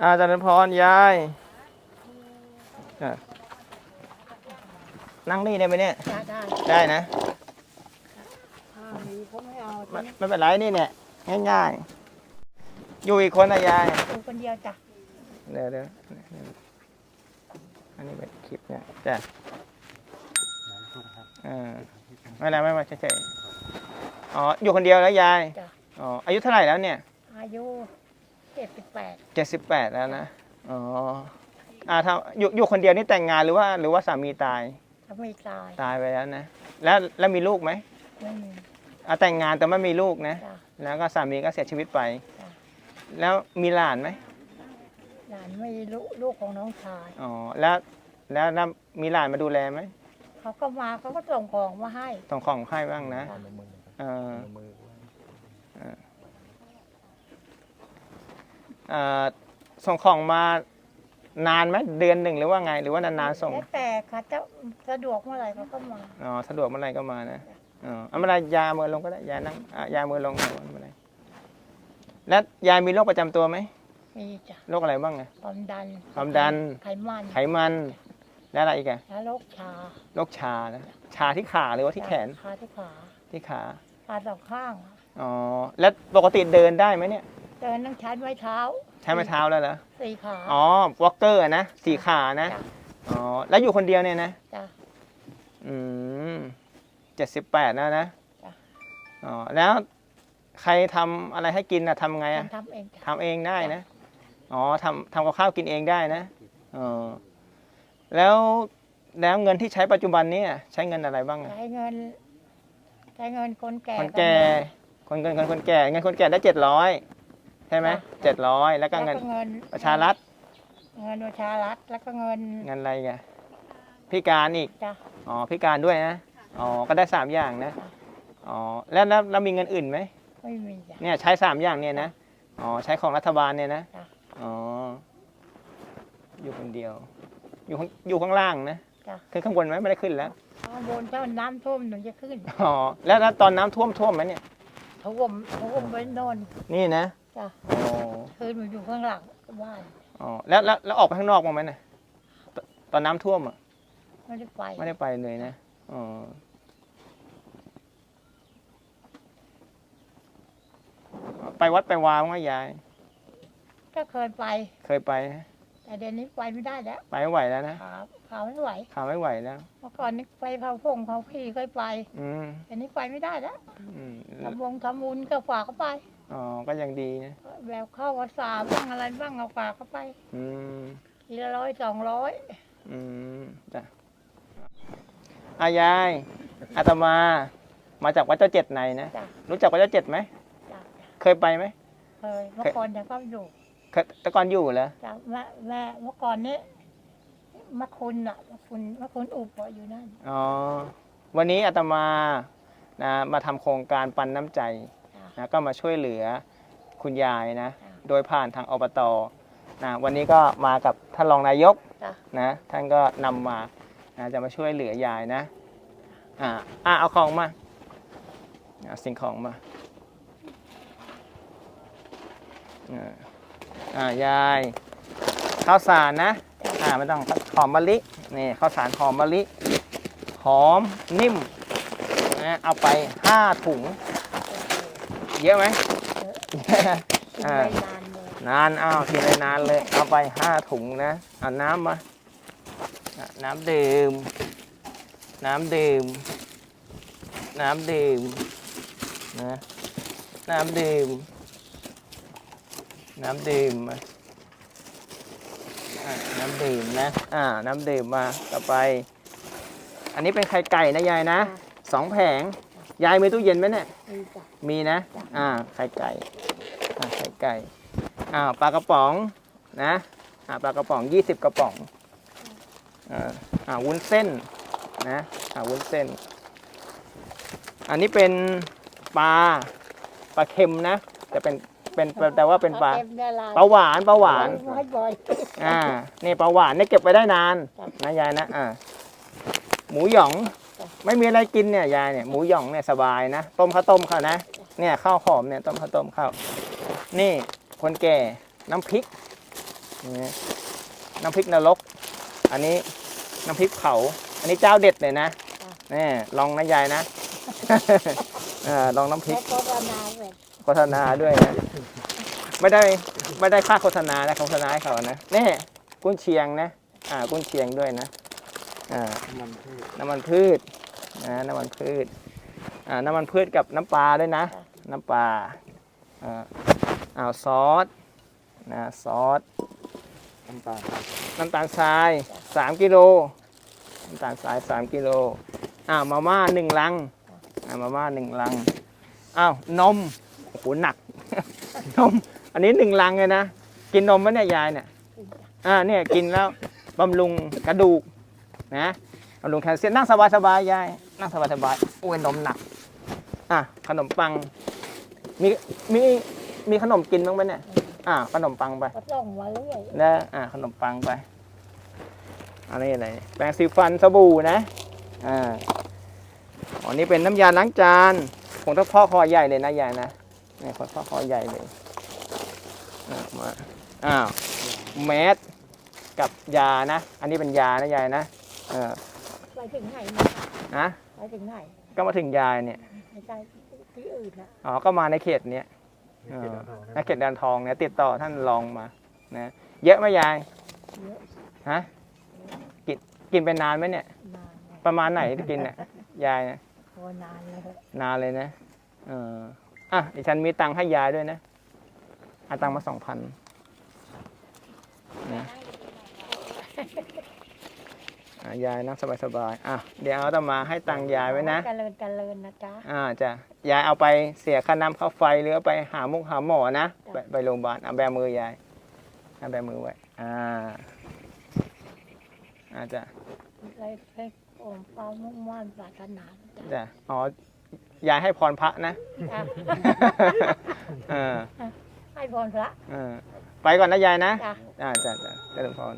อาจารย์พรยายอะนั่งนี่ได้ไหมเนี่ย ได้ได้ได้นะถ้ามีเขาไม่เอาไม่ไม่เป็นไรนี่เนี่ยง่ายๆ อยู่อีกคนนะยาย ดูคนเดียวจ้ะเดี๋ยวเดี๋ยวอันนี้เป็นคลิปเนี่ยจ้ะเออไม่เป็นไรไม่ไม่เฉยๆอ๋อ อยู่คนเดียวแล้วยาย จ้ะ อ๋อ อายุเท่าไหร่แล้วเนี่ย อายุ เจ็ดสิบแปดเจ็ดสิบแปดแล้วนะ อ๋อ อ่าทำอยู่อยู่คนเดียวนี่แต่งงานหรือว่า หรือว่าสามีตายถ้าไม่ตายตายไปแล้วนะ แล้วแล้วมีลูกไหมไม่มี อะแต่งงานแต่ไม่มีลูกนะ จ้ะ แล้วก็สามีก็เสียชีวิตไป จ้ะแล้วมีหลานไหมหลานไม่ลูกลูกของน้องชาย อ๋อ แล้วแล้วแล้วมีหลานมาดูแลไหมเขาก็มาเขาก็ส่งของมาให้ ส่งของให้บ้างนะ จ้ะ เออ เอ่อ ส่งของมานานไหมเดือนหนึ่งหรือว่าไง หรือว่านานๆส่งแล้วแต่เขาจะสะดวกเมื่อไหร่เขาก็มาอ๋อสะดวกเมื่อไหรก็มานะอ๋อเอาเมื่อไหรยามือลงก็ได้ยานั่งอะยามือลงเอาเมื่อไหรแล้วยายมีโรคประจำตัวไหมมีจ้ะโรคอะไรบ้างอะความดันความดัน ไขมันไขมัน แล้วอะไรอีกอะแล้วโรคชาโรคชานะชาที่ขาหรือว่าที่แขนขาที่ขาที่ขาขาสองข้าง อ๋อแล้วปกติเดินได้ไหมเนี่ย เดินต้องใช้ไม้เท้าใช้ไม้เท้าแล้วเหรอสี่ขาอ๋อวอลเกอร์นะสี่ขานะจ้ะอ๋อแล้วอยู่คนเดียวเนี่ยนะจ้ะอืมเจ็ดสิบแปดนะนะจ้ะอ๋อแล้วใครทำอะไรให้กินอะทำไงฉัอะนทำเองจ้ะทำเองได้นะอ๋อทำทำกับข้าวกินเองได้นะอ๋อแล้วแล้วเงินที่ใช้ปัจจุบันเนี้ใช้เงินอะไรบ้างอะใช้เงินใช้เงินคนแก่คนแก่คนเงินคนคนแก่เงินคนแก่ได้เจ็ดร้อยใช่ไหมเจ็ดร้อยแล้วก็แล้วเงินก็เงินประชารัฐ เงินประชารัฐแล้วก็เงินเงินอะไรกันพิการอีกจ้ะอ๋อพิการด้วยนะอ๋อก็ได้สามอย่างนะอ๋อแล้วแล้วแล้วมีเงินอื่นไหมไม่มีจ้ะเนี่ยใช้สามอย่างเนี่ยนะอ๋อใช้ของรัฐบาลเนี่ยนะจ้ะอ๋ออยู่คนเดียว อยู่ข้างอยู่ข้างล่างนะจ้ะขึ้นข้างบนไหมไม่ได้ขึ้นแล้วข้างบนเจ้าน้ำท่วมหนูจะขึ้นอ๋อแล้วแล้วตอนน้ำท่วมท่วมไหมเนี่ยท่วมท่วมไว้โนอนนี่นะ จ้ะอ๋อ คืนหนูอยู่ข้างหลังบ้านอ๋อแล้วแล้วแล้วออกไปข้างนอกบ้างไหมเนี่ยตตอนน้ำท่วมอะไม่ได้ไปไม่ได้ไปเลยนะอ๋อไปวัดไปวาบ้างไหมยาย ก็เคยไป เคยไปนะแต่เดี๋ยวนี้ไปไม่ได้แล้วไปไม่ไหวแล้วนะขาขาไม่ไหวขาไม่ไหวแล้ว เมื่อก่อนนี่ไปเผาพงเผาพี่เคยไปอืมเดี๋ยวนี้ไปไม่ได้แล้วอืมทำวงทำบุญก็ฝากเขาไป อ๋อ ก็ยังดีนะ แบบเข้าวัดสาบ้างอะไรบ้างเอาฝากเขาไปอืม ทีละร้อยสองร้อยอืม จ้ะอายาย อาตมา มาจากวัดเจ้าเจ็ดในนะ จ้ะรู้จักวัดเจ้าเจ็ดไหม จ้ะเคยไปไหมเคยเมื่อก่อนยังก็อยู่เคยแต่ก่อนอยู่เหรอ จ้ะแม่แม่เมื่อก่อนนี้มะคุณอะมะคุณมะคุณอุบอะอยู่นั่นอ๋อ วันนี้อาตมานะมาทำโครงการปันน้ำใจจ้ะ นะก็มาช่วยเหลือคุณยายนะจ้ะโดยผ่านทางอบตนะวันนี้ก็มากับท่านรองนายกจ้ะ นะท่านก็นำมานะจะมาช่วยเหลือยายนะอ่าอ่าเอาของมาเอาสิ่งของมาอ่าอ่ายายข้าวสารนะอ่าไม่ต้องหอมมะลินี่ข้าวสารหอมมะลิหอมนิ่มนะเอาไปห้าถุง เยอะไหมกินอ่าไปนานเลยนานอ้าวทีเลยนานเลยเอาไปห้าถุงนะเอาน้ำมาอะน้ำดื่ม น้ำดื่ม น้ำดื่มนะน้ำดื่ม น้ำดื่มมาอะน้ำดื่มนะอ่าน้ำดื่มมาต่อไป อันนี้เป็นไข่ไก่นะยายนะสองแผง ยายมีตู้เย็นไหมเนี่ยมีจ้ะมีนะ อ่า ไข่ไก่ อ่า ไข่ไก่อ่าปลากระป๋อง นะ อ่า ปลากระป๋องยี่สิบกระป๋อง อ่า อ่า วุ้นเส้น นะ อ่า วุ้นเส้น อันนี้เป็นปลา ปลาเค็มนะ แต่เป็น เป็นแต่ว่าเป็นปลาเต็มได้ลายปลาหวาน ปลาหวาน ไว้บ่อย อ่า นี่ปลาหวานเนี่ยเก็บไว้ได้นานจ้ะนะยายนะ อ่า หมูหยองจ้ะ ไม่มีอะไรกินเนี่ยยายเนี่ยหมูหยองเนี่ยสบายนะต้มข้าวต้มเขานะเนี่ยข้าวหอมเนี่ยต้มข้าวต้มข้าวนี่คนแก่น้ำพริกนี่น้ำพริกนรก อันนี้น้ำพริกเผา อันนี้เจ้าเด็ดเลยนะนี่ลองนะยายนะเออลองน้ำพริแค่กโฆษณาแบบโฆษณาด้วยนะไม่ได้ไม่ได้ค่าโฆษณานะโฆษณาให้เขานะนี่กุ้นเชียงนะ อ่ากุ้นเชียงด้วยนะ อ่ามันพืชน้ำมันพืชนะน้ำมันพืชอ่าน้ำมันพืชกับน้ำปลาด้วยนะ น้ำปลาอ่าอ้าวซอสนะซอสน้ำตาลน้ำตาลทรายสามกิโลน้ำตาลทรายสามกิโลอ้าวมาม่าหนึ่งลังอ่ามาม่าหนึ่งลังอ้าวนมโอ้โหหนัก นม อันนี้หนึ่งลังเลยนะ กินนมไหมเนี่ยยายเนี่ยอ่าเนี่ยกินแล้วบำรุงกระดูก นะบำรุงแคลเซียมนั่งสบายสบายๆยายนั่งสบายสบายๆโอ้ยนมหนักอะขนมปัง มีมีมีขนมกินบ้างไหมเนี่ยอ่าขนมปังไปก็ส่งมาเรื่อยนะอ่าขนมปังไปอะไรอะไรแปรงสีฟันสบู่นะอ่าอ๋อนี่เป็นน้ำยาล้างจานผงทับพ่อคอใหญ่เลยนะยายนะนี่ผงทับพ่อคอใหญ่เลยอ่ามาอ้าวแมสกับยานะ อันนี้เป็นยานะยายนะ เออไปถึงไหนนะนะไปถึงไหนก็มาถึงยายเนี่ยไม่ใช่ที่อื่นนะอ๋อก็มาในเขตเนี้ยเกล็ดอ่อนในเขตแดนทองเนี่ยติดต่อท่านรองมานะเยอะไหมยายเยอะฮะกินกินไปนานไหมเนี่ย นานเลยประมาณไหนที่กินเนี่ยยายเนี่ยพอนานเลยนานเลยนะเอออะดิฉันมีตังค์ให้ยายด้วยนะเอาตังค์มาสองพันนะ อะยายนั่งสบายๆอะเดี๋ยวเอาตมาให้ตังค์ยายไว้นะเจริญเจริญนะจ๊ะ อ่าจะยายเอาไปเสียค่าน้ำค่าไฟหรือเอาไปหามุกหาหมอนะไปไปโรงพยาบาลเอาแบมือยายเอาแบมือไว้อ่าอาจะเลยเลยโอมความมุ่งมั่นปรารถนานะจ๊ะจะอ๋อยายให้พรพระนะจ้ะเออให้พรพระเออไปก่อนนะยายนะ จ้ะ อ่าจ้ะจ้ะเจริญพร